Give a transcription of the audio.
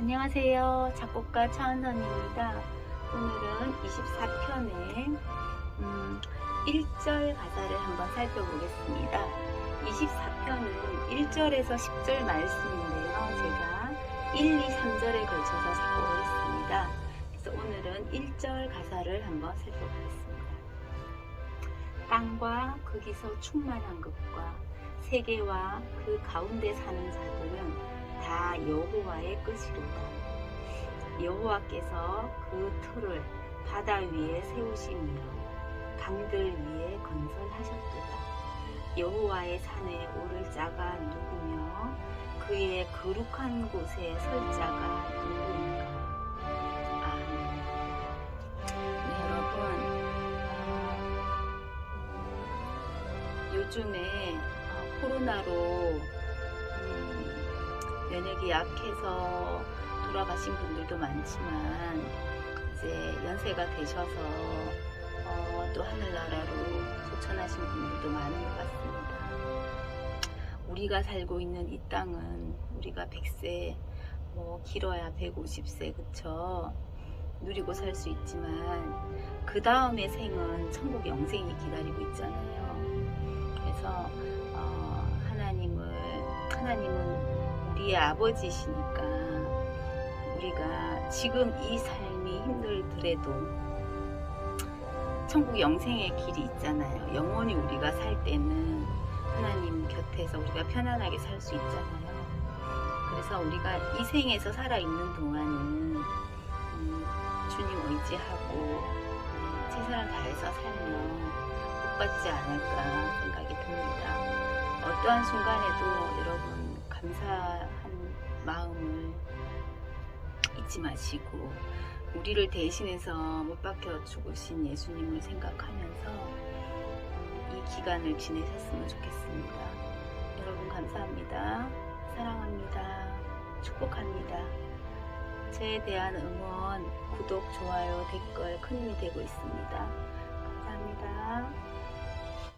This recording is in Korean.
안녕하세요. 작곡가 차은선입니다. 오늘은 24편의 음, 1절 가사를 한번 살펴보겠습니다. 24편은 1절에서 10절 말씀인데요. 제가 1, 2, 3절에 걸쳐서 작곡을 했습니다. 그래서 오늘은 1절 가사를 한번 살펴보겠습니다. 땅과 거기서 충만한 것과 세계와 그 가운데 사는 자들은 다 여호와의 것이로다. 여호와께서 그 틀을 바다 위에 세우시며 강들 위에 건설하셨도다. 여호와의 산에 오를 자가 누구며 그의 거룩한 곳에 설 자가 누구인가. 아멘. 네, 여러분. 아, 요즘에 아, 코로나로 음, 면역이 약해서 돌아가신 분들도 많지만 이제 연세가 되셔서 어, 또 하늘나라로 소천하신 분들도 많은 것 같습니다. 우리가 살고 있는 이 땅은 우리가 100세, 뭐 길어야 150세, 그쵸? 누리고 살 수 있지만 그 다음의 생은 천국 영생이 기다리고 있잖아요. 그래서 어, 하나님을 하나님은 우리의 아버지시니까 우리가 지금 이 삶이 힘들더라도 천국 영생의 길이 있잖아요. 영원히 우리가 살 때는 하나님 곁에서 우리가 편안하게 살 수 있잖아요. 그래서 우리가 이 생에서 살아있는 동안은 음, 주님 의지하고 네, 최선을 다해서 살면 복 받지 않을까 생각이 듭니다. 어떠한 순간에도 여러분 감사한 마음을 잊지 마시고 우리를 대신해서 못 박혀 죽으신 예수님을 생각하면서 음, 이 기간을 지내셨으면 좋겠습니다. 여러분 감사합니다. 사랑합니다. 축복합니다. 저에 대한 응원, 구독, 좋아요, 댓글 큰 힘이 되고 있습니다. 감사합니다.